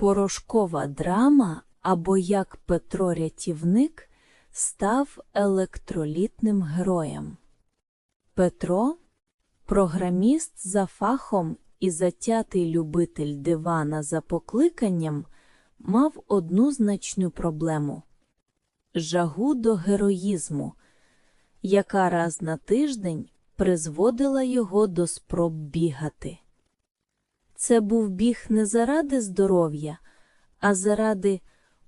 Порошкова драма або як Петро Рятівник став електролітним героєм. Петро програміст за фахом і затятий любитель дивана за покликанням, мав одну значну проблему жагу до героїзму, яка раз на тиждень призводила його до спроб бігати. Це був біг не заради здоров'я, а заради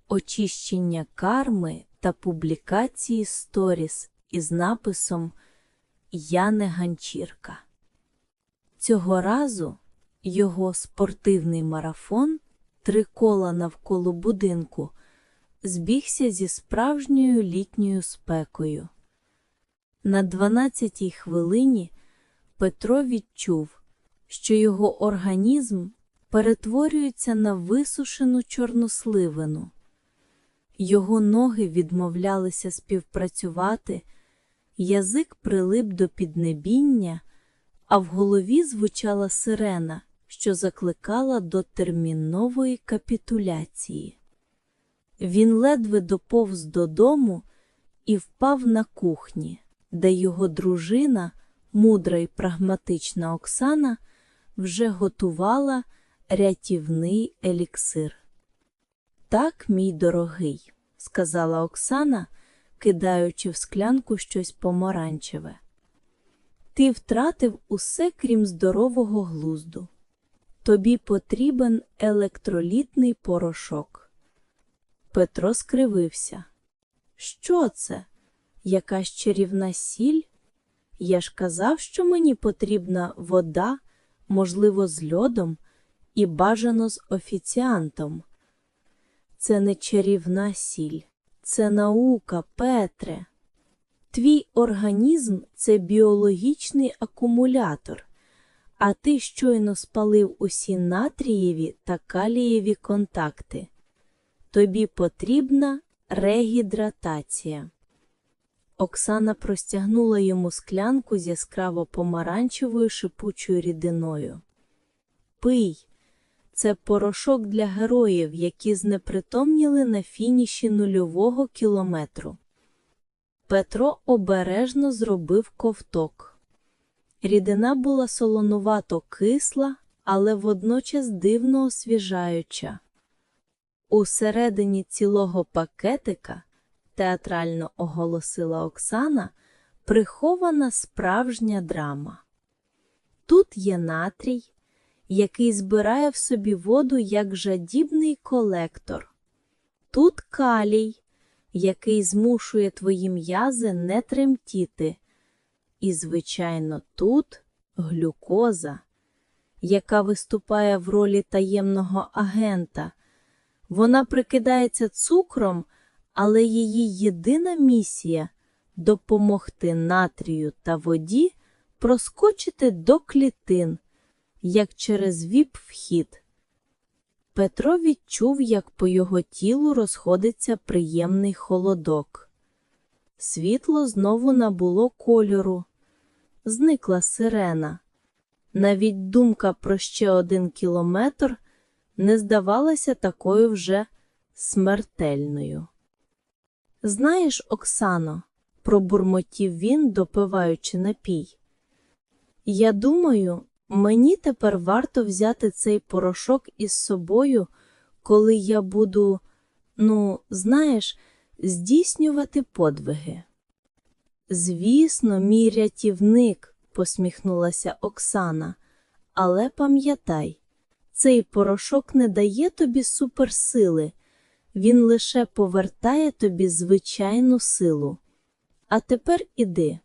очищення карми та публікації сторіс із написом Я не ганчірка. Цього разу його спортивний марафон три кола навколо будинку збігся зі справжньою літньою спекою. На 12-й хвилині Петро відчув, що його організм перетворюється на висушену чорносливину. Його ноги відмовлялися співпрацювати, язик прилип до піднебіння, а в голові звучала сирена, що закликала до термінової капітуляції. Він ледве доповз додому і впав на кухні, де його дружина, мудра і прагматична Оксана, вже готувала рятівний еліксир. Так, мій дорогий, сказала Оксана, кидаючи в склянку щось помаранчеве. Ти втратив усе крім здорового глузду. Тобі потрібен електролітний порошок. Петро скривився. Що це? Якась чарівна сіль? Я ж казав, що мені потрібна вода, можливо, з льодом і бажано з офіціантом. Це не чарівна сіль, це наука, Петре. Твій організм це біологічний акумулятор, а ти щойно спалив усі натрієві та калієві контакти. Тобі потрібна регідратація. Оксана простягнула йому склянку з яскраво помаранчевою шипучою рідиною. Пий, це порошок для героїв, які знепритомніли на фініші нульового кілометру. Петро обережно зробив ковток. Рідина була солонувато кисла, але водночас дивно освіжаюча. Усередині цілого пакетика, театрально оголосила Оксана, прихована справжня драма. Тут є натрій, який збирає в собі воду як жадібний колектор. Тут калій, який змушує твої м'язи не тремтіти. І, звичайно, тут глюкоза, яка виступає в ролі таємного агента. Вона прикидається цукром, але її єдина місія допомогти натрію та воді проскочити до клітин, як через віп-вхід. Петро відчув, як по його тілу розходиться приємний холодок. Світло знову набуло кольору, зникла сирена. Навіть думка про ще один кілометр не здавалася такою вже смертельною. Знаєш, Оксано, пробурмотів він, допиваючи напій. Я думаю, мені тепер варто взяти цей порошок із собою, коли я буду, ну, знаєш, здійснювати подвиги. Звісно, мій рятівник, посміхнулася Оксана, але пам'ятай, цей порошок не дає тобі суперсили, він лише повертає тобі звичайну силу. А тепер іди,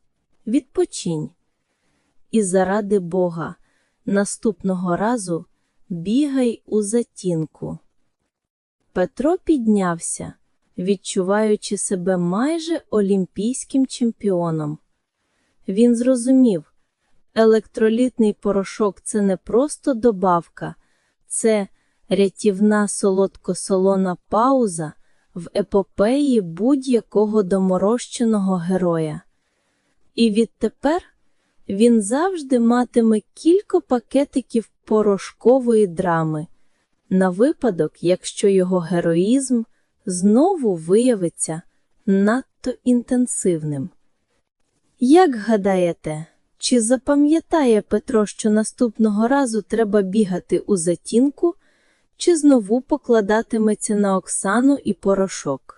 відпочинь. І заради Бога, наступного разу бігай у затінку. Петро піднявся, відчуваючи себе майже олімпійським чемпіоном. Він зрозумів, електролітний порошок це не просто добавка, це рятівна солодко-солона пауза в епопеї будь-якого доморощеного героя. І відтепер він завжди матиме кілька пакетиків порошкової драми, на випадок, якщо його героїзм знову виявиться надто інтенсивним. Як гадаєте, чи запам'ятає Петро, що наступного разу треба бігати у затінку, чи знову покладатиметься на Оксану і порошок?